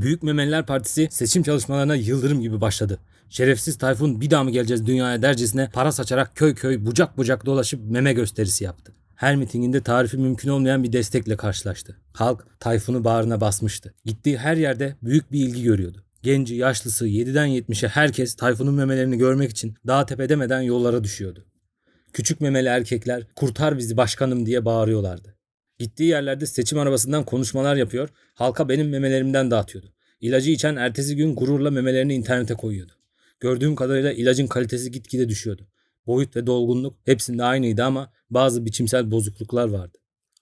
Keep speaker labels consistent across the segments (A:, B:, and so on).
A: Büyük Memeliler Partisi seçim çalışmalarına yıldırım gibi başladı. Şerefsiz Tayfun bir daha mı geleceğiz dünyaya dercesine para saçarak köy köy bucak bucak dolaşıp meme gösterisi yaptı. Her mitinginde tarifi mümkün olmayan bir destekle karşılaştı. Halk Tayfun'u bağrına basmıştı. Gittiği her yerde büyük bir ilgi görüyordu. Genci, yaşlısı, 7'den 70'e herkes Tayfun'un memelerini görmek için dağ tepe demeden yollara düşüyordu. Küçük memeli erkekler kurtar bizi başkanım diye bağırıyorlardı. Gittiği yerlerde seçim arabasından konuşmalar yapıyor, halka benim memelerimden dağıtıyordu. İlacı içen ertesi gün gururla memelerini internete koyuyordu. Gördüğüm kadarıyla ilacın kalitesi gitgide düşüyordu. Boyut ve dolgunluk hepsinde aynıydı ama bazı biçimsel bozukluklar vardı.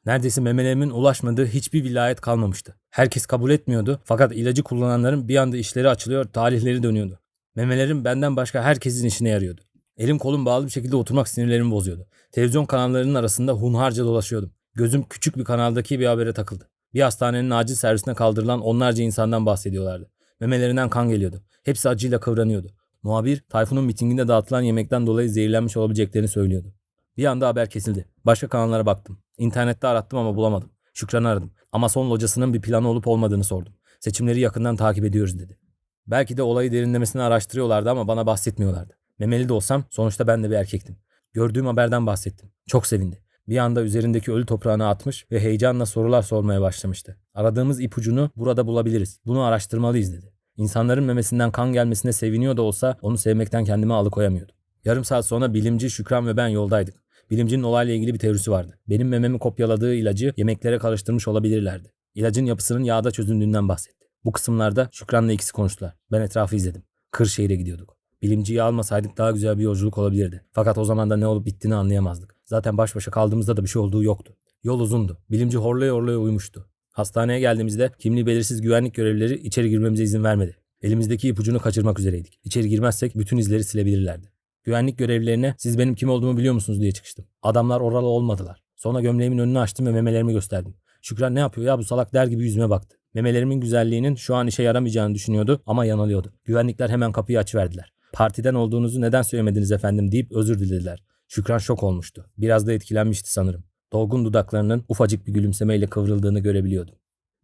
A: Neredeyse memelerimin ulaşmadığı hiçbir vilayet kalmamıştı. Herkes kabul etmiyordu fakat ilacı kullananların bir anda işleri açılıyor, tarihleri dönüyordu. Memelerim benden başka herkesin işine yarıyordu. Elim kolum bağlı bir şekilde oturmak sinirlerimi bozuyordu. Televizyon kanallarının arasında hunharca dolaşıyordum. Gözüm küçük bir kanaldaki bir habere takıldı. Bir hastanenin acil servisine kaldırılan onlarca insandan bahsediyorlardı. Memelerinden kan geliyordu. Hepsi acıyla kıvranıyordu. Muhabir Tayfun'un mitinginde dağıtılan yemekten dolayı zehirlenmiş olabileceklerini söylüyordu. Bir anda haber kesildi. Başka kanallara baktım. İnternette arattım ama bulamadım. Şükran'ı aradım. Ama son locasının bir planı olup olmadığını sordum. Seçimleri yakından takip ediyoruz dedi. Belki de olayı derinlemesine araştırıyorlardı ama bana bahsetmiyorlardı. Memeli de olsam sonuçta ben de bir erkektim. Gördüğüm haberden bahsettim. Çok sevindi. Bir anda üzerindeki ölü toprağını atmış ve heyecanla sorular sormaya başlamıştı. Aradığımız ipucunu burada bulabiliriz. Bunu araştırmalıyız dedi. İnsanların memesinden kan gelmesine seviniyor da olsa onu sevmekten kendimi alıkoyamıyordum. Yarım saat sonra bilimci Şükran ve ben yoldaydık. Bilimcinin olayla ilgili bir teorisi vardı. Benim mememi kopyaladığı ilacı yemeklere karıştırmış olabilirlerdi. İlacın yapısının yağda çözündüğünden bahsetti. Bu kısımlarda Şükran'la ikisi konuştular. Ben etrafı izledim. Kırşehir'e gidiyorduk. Bilimciyi almasaydık daha güzel bir yolculuk olabilirdi. Fakat o zaman da ne olup bittiğini anlayamazdık. Zaten baş başa kaldığımızda da bir şey olduğu yoktu. Yol uzundu. Bilimci horlaya horlaya uyumuştu. Hastaneye geldiğimizde kimliği belirsiz güvenlik görevlileri içeri girmemize izin vermedi. Elimizdeki ipucunu kaçırmak üzereydik. İçeri girmezsek bütün izleri silebilirlerdi. Güvenlik görevlilerine siz benim kim olduğumu biliyor musunuz diye çıkıştım. Adamlar oralı olmadılar. Sonra gömleğimin önünü açtım ve memelerimi gösterdim. Şükran ne yapıyor ya bu salak der gibi yüzüme baktı. Memelerimin güzelliğinin şu an işe yaramayacağını düşünüyordu ama yanılıyordu. Güvenlikler hemen kapıyı açıverdiler. Partiden olduğunuzu neden söylemediniz efendim deyip özür dilediler. Şükran şok olmuştu. Biraz da etkilenmişti sanırım. Dolgun dudaklarının ufacık bir gülümsemeyle kıvrıldığını görebiliyordum.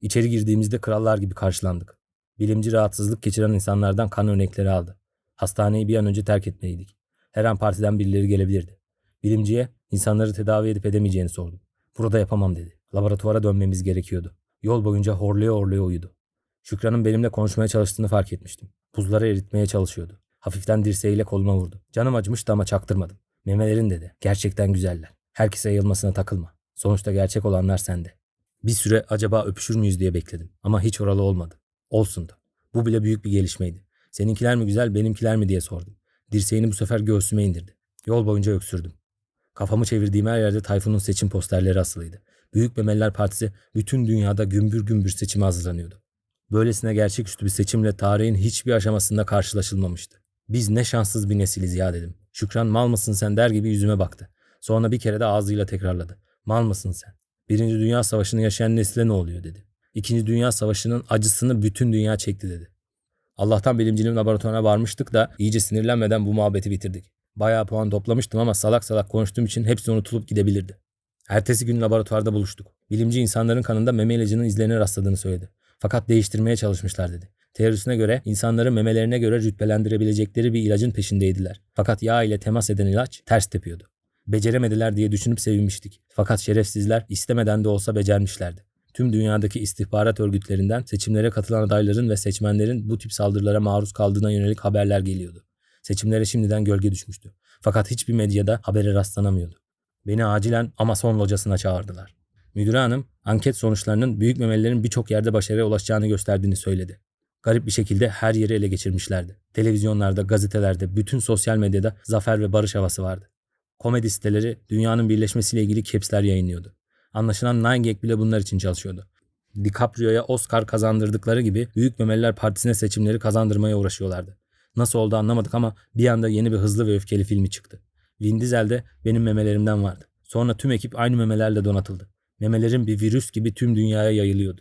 A: İçeri girdiğimizde krallar gibi karşılandık. Bilimci rahatsızlık geçiren insanlardan kan örnekleri aldı. Hastaneyi bir an önce terk etmeliydik. Her an partiden birileri gelebilirdi. Bilimciye insanları tedavi edip edemeyeceğini sordum. Burada yapamam dedi. Laboratuvara dönmemiz gerekiyordu. Yol boyunca horluya horluya uyudu. Şükran'ın benimle konuşmaya çalıştığını fark etmiştim. Buzları eritmeye çalışıyordu. Hafiften dirseğiyle koluma vurdu. Canım acımıştı ama çaktırmadım. Memelerin dedi. Gerçekten güzeller. Herkese yayılmasına takılma. Sonuçta gerçek olanlar sende. Bir süre acaba öpüşür müyüz diye bekledim. Ama hiç oralı olmadı. Olsun da. Bu bile büyük bir gelişmeydi. Seninkiler mi güzel benimkiler mi diye sordum. Dirseğini bu sefer göğsüme indirdi. Yol boyunca öksürdüm. Kafamı çevirdiğim her yerde Tayfun'un seçim posterleri asılıydı. Büyük Memeliler Partisi bütün dünyada gümbür gümbür seçime hazırlanıyordu. Böylesine gerçeküstü bir seçimle tarihin hiçbir aşamasında karşılaşılmamıştı. Biz ne şanssız bir nesiliz ya dedim. Şükran mal mısın sen der gibi yüzüme baktı. Sonra bir kere de ağzıyla tekrarladı. Mal mısın sen? Birinci Dünya Savaşı'nı yaşayan nesile ne oluyor dedi. İkinci Dünya Savaşı'nın acısını bütün dünya çekti dedi. Allah'tan bilimcinin laboratuvarına varmıştık da iyice sinirlenmeden bu muhabbeti bitirdik. Bayağı puan toplamıştım ama salak salak konuştuğum için hepsi unutulup gidebilirdi. Ertesi gün laboratuvarda buluştuk. Bilimci insanların kanında meme ilacının izlerine rastladığını söyledi. Fakat değiştirmeye çalışmışlar dedi. Teorisine göre insanları memelerine göre rütbelendirebilecekleri bir ilacın peşindeydiler. Fakat yağ ile temas eden ilaç ters tepiyordu. Beceremediler diye düşünüp sevinmiştik. Fakat şerefsizler istemeden de olsa becermişlerdi. Tüm dünyadaki istihbarat örgütlerinden seçimlere katılan adayların ve seçmenlerin bu tip saldırılara maruz kaldığına yönelik haberler geliyordu. Seçimlere şimdiden gölge düşmüştü. Fakat hiçbir medyada habere rastlanamıyordu. Beni acilen Amazon locasına çağırdılar. Müdür hanım anket sonuçlarının büyük memelilerin birçok yerde başarıya ulaşacağını gösterdiğini söyledi. Garip bir şekilde her yeri ele geçirmişlerdi. Televizyonlarda, gazetelerde, bütün sosyal medyada zafer ve barış havası vardı. Komedi siteleri dünyanın birleşmesiyle ilgili capsler yayınlıyordu. Anlaşılan Nine Gag bile bunlar için çalışıyordu. DiCaprio'ya Oscar kazandırdıkları gibi Büyük Memeliler Partisi'ne seçimleri kazandırmaya uğraşıyorlardı. Nasıl oldu anlamadık ama bir anda yeni bir hızlı ve öfkeli filmi çıktı. Vin Diesel de benim memelerimden vardı. Sonra tüm ekip aynı memelerle donatıldı. Memelerin bir virüs gibi tüm dünyaya yayılıyordu.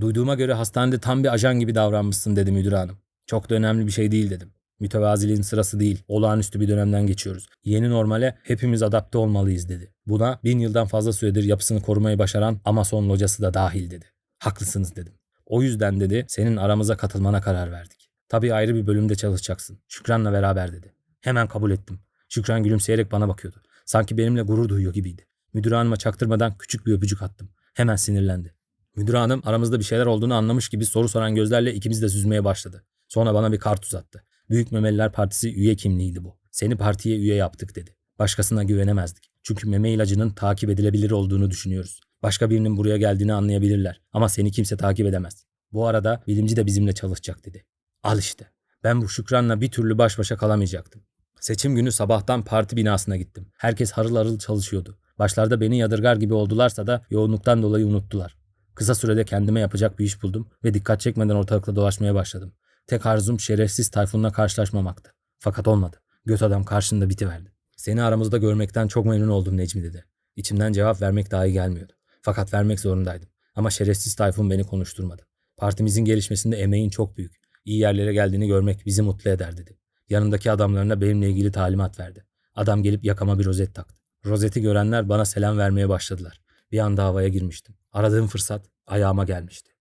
A: Duyduğuma göre hastanede tam bir ajan gibi davranmışsın dedi müdür hanım. Çok da önemli bir şey değil dedim. Mütevaziliğin sırası değil. Olağanüstü bir dönemden geçiyoruz. Yeni normale hepimiz adapte olmalıyız dedi. Buna bin yıldan fazla süredir yapısını korumayı başaran Amazon locası da dahil dedi. Haklısınız dedim. O yüzden dedi senin aramıza katılmana karar verdik. Tabii ayrı bir bölümde çalışacaksın. Şükran'la beraber dedi. Hemen kabul ettim. Şükran gülümseyerek bana bakıyordu. Sanki benimle gurur duyuyor gibiydi. Müdür hanıma çaktırmadan küçük bir öpücük attım. Hemen sinirlendi. Müdür hanım aramızda bir şeyler olduğunu anlamış gibi soru soran gözlerle ikimiz de süzmeye başladı. Sonra bana bir kart uzattı. Büyük Memeliler Partisi üye kimliğiydi bu. Seni partiye üye yaptık dedi. Başkasına güvenemezdik. Çünkü meme ilacının takip edilebilir olduğunu düşünüyoruz. Başka birinin buraya geldiğini anlayabilirler. Ama seni kimse takip edemez. Bu arada bilimci de bizimle çalışacak dedi. Al işte. Ben bu Şükran'la bir türlü baş başa kalamayacaktım. Seçim günü sabahtan parti binasına gittim. Herkes harıl harıl çalışıyordu. Başlarda beni yadırgar gibi oldularsa da yoğunluktan dolayı unuttular. Kısa sürede kendime yapacak bir iş buldum ve dikkat çekmeden ortalıkta dolaşmaya başladım. Tek arzum şerefsiz Tayfun'la karşılaşmamaktı. Fakat olmadı. Göt adam karşında bitiverdi. Seni aramızda görmekten çok memnun oldum Necmi dedi. İçimden cevap vermek dahi gelmiyordu. Fakat vermek zorundaydım. Ama şerefsiz Tayfun beni konuşturmadı. Partimizin gelişmesinde emeğin çok büyük. İyi yerlere geldiğini görmek bizi mutlu eder dedi. Yanındaki adamlarına benimle ilgili talimat verdi. Adam gelip yakama bir rozet taktı. Rozeti görenler bana selam vermeye başladılar. Bir anda havaya girmiştim. Aradığım fırsat ayağıma gelmişti.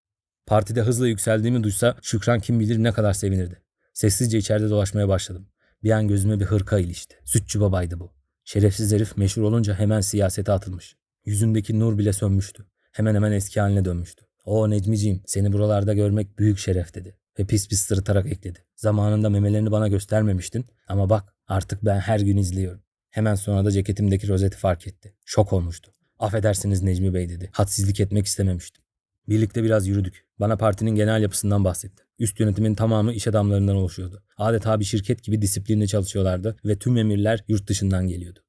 A: Partide hızla yükseldiğimi duysa Şükran kim bilir ne kadar sevinirdi. Sessizce içeride dolaşmaya başladım. Bir an gözüme bir hırka ilişti. Sütçü babaydı bu. Şerefsiz herif meşhur olunca hemen siyasete atılmış. Yüzündeki nur bile sönmüştü. Hemen hemen eski haline dönmüştü. O Necmiciğim seni buralarda görmek büyük şeref dedi. Ve pis pis sırıtarak ekledi. Zamanında memelerini bana göstermemiştin ama bak artık ben her gün izliyorum. Hemen sonra da ceketimdeki rozeti fark etti. Şok olmuştu. Affedersiniz Necmi Bey dedi. Hadsizlik etmek istememiştim. Birlikte biraz yürüdük. Bana partinin genel yapısından bahsetti. Üst yönetimin tamamı iş adamlarından oluşuyordu. Adeta bir şirket gibi disiplinli çalışıyorlardı ve tüm emirler yurt dışından geliyordu.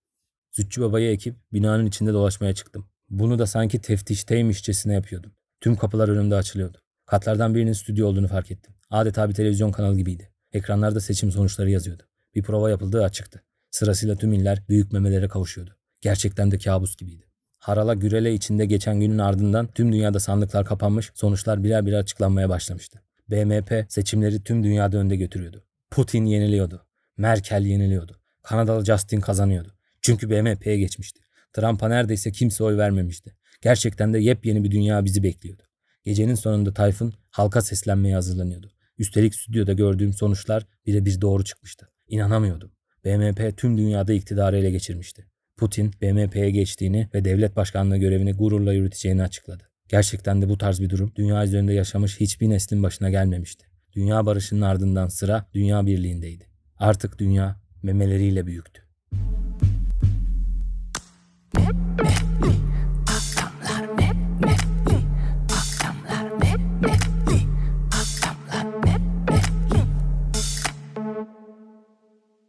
A: Sütçü babayı ekip binanın içinde dolaşmaya çıktım. Bunu da sanki teftişteymişçesine yapıyordum. Tüm kapılar önümde açılıyordu. Katlardan birinin stüdyo olduğunu fark ettim. Adeta bir televizyon kanalı gibiydi. Ekranlarda seçim sonuçları yazıyordu. Bir prova yapıldığı açıktı. Sırasıyla tüm iller büyük memelere kavuşuyordu. Gerçekten de kabus gibiydi. Harala gürele içinde geçen günün ardından tüm dünyada sandıklar kapanmış, sonuçlar birer birer açıklanmaya başlamıştı. BMP seçimleri tüm dünyada önde götürüyordu. Putin yeniliyordu. Merkel yeniliyordu. Kanadalı Justin kazanıyordu. Çünkü BMP'ye geçmişti. Trump'a neredeyse kimse oy vermemişti. Gerçekten de yepyeni bir dünya bizi bekliyordu. Gecenin sonunda Tayfun halka seslenmeye hazırlanıyordu. Üstelik stüdyoda gördüğüm sonuçlar birebir doğru çıkmıştı. İnanamıyordum. BMP tüm dünyada iktidarı ele geçirmişti. Putin BMP'ye geçtiğini ve devlet başkanlığı görevini gururla yürüteceğini açıkladı. Gerçekten de bu tarz bir durum dünya üzerinde yaşamış hiçbir neslin başına gelmemişti. Dünya barışının ardından sıra dünya birliğindeydi. Artık dünya memeleriyle büyüktü.